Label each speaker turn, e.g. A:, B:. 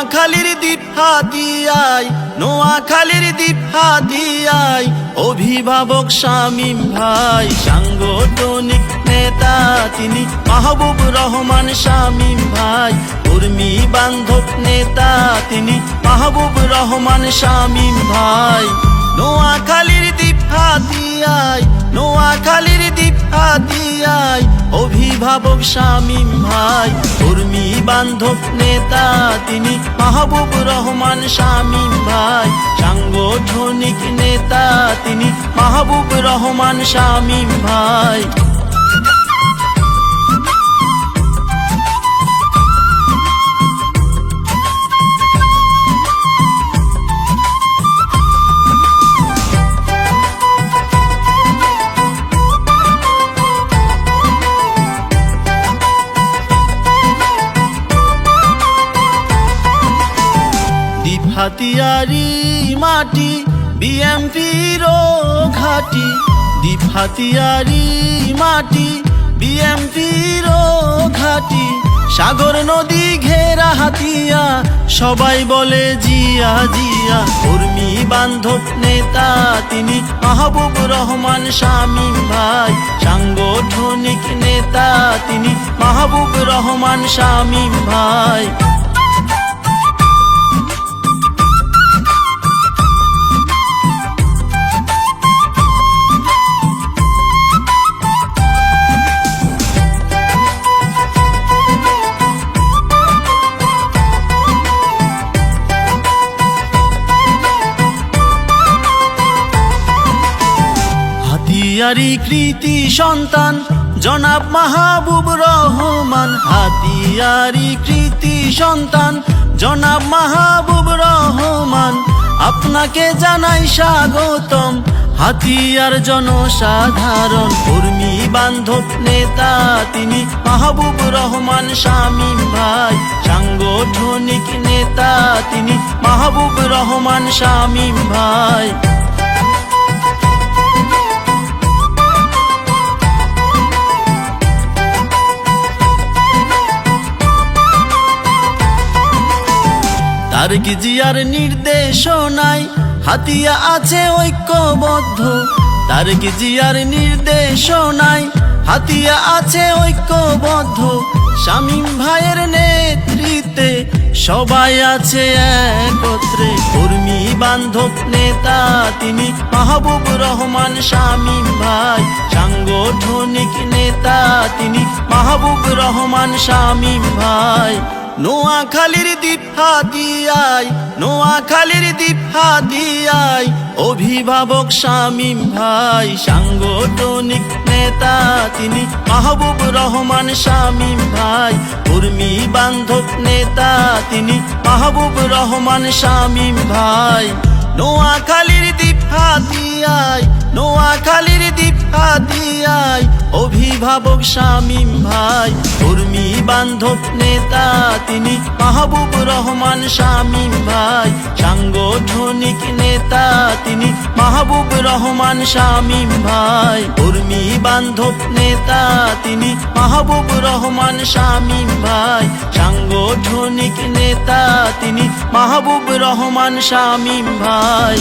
A: নোয়াখালীর দ্বীপ হাতিয়ায় নোয়াখালীর দ্বীপ হাতিয়ায় অভিভাবক শামীম ভাই, সাংগঠনিক নেতা তিনি, মাহবুব রহমান শামীম ভাই, কর্মী বান্ধব নেতা তিনি, মাহবুব রহমান শামীম ভাই। নোয়াখালীর দ্বীপ হাতিয়ায় নোয়াখালীর হাতিয়ায় অভিভাবক শামীম ভাই কর্মী বান্ধব নেতা তিনি, মাহবুব রহমান শামীম ভাই, সাংগঠনিক নেতা তিনি, মাহবুব রহমান শামীম ভাই। হাতিয়ারি মাটি বিএমপির ঘাটি। দ্বীপ হাতিয়ারি মাটি বিএমপির ঘাটি। সাগর নদী ঘেরা হাতিয়া, সবাই বলে জিয়া জিয়া। কর্মী বান্ধব নেতা, তিনি মাহবুব রহমান শামীম ভাই। সাংগঠনিক নেতা, তিনি মাহবুব রহমান শামীম ভাই। হাতিয়ারি কৃতি সন্তান, জনাব মাহবুব রহমান। হাতিয়ারি কৃতি সন্তান, জনাব মাহবুব রহমান। আপনাকে জানাই স্বাগতম, হাতিয়ার জনসাধারণ। কর্মী বান্ধব নেতা তিনি, মাহবুব রহমান শামীম ভাই। সাংগঠনিক নেতা তিনি, মাহবুব রহমান শামীম ভাই। তারিক জিয়ার নির্দেশনায় হাতিয়া আছে ঐক্যবদ্ধ? তারিক জিয়ার নির্দেশনায় হাতিয়া আছে ঐক্যবদ্ধ? শামীম ভাইয়ের নেতৃত্বে সবাই আছে একত্রে। কর্মী, বান্ধব, নেতা, তিনি মাহবুব রহমান, শামীম ভাই। সাংগঠনিক নেতা, তিনি মাহবুব রহমান, শামীম ভাই। নোয়াখালীর দ্বীপ হাতিয়ায় নোয়াখালীর দ্বীপ হাতিয়ায় অভিভাবক শামীম ভাই, সাংগঠনিক নেতা তিনি, মাহবুব রহমান শামীম ভাই, কর্মী বান্ধব নেতা তিনি, মাহবুব রহমান শামীম ভাই। নোয়াখালীর দ্বীপ হাতিয়ায় নোয়াখালীর হাতিয়ায় অভিভাবক শামীম ভাই কর্মী বান্ধব নেতা তিনি মাহবুব রহমান শামীম ভাই, সাংগঠনিক নেতা তিনি মাহবুব রহমান শামীম ভাই কর্মী বান্ধব নেতা তিনি মাহবুব রহমান শামীম ভাই, সাংগঠনিক নেতা তিনি মাহবুব রহমান শামীম ভাই।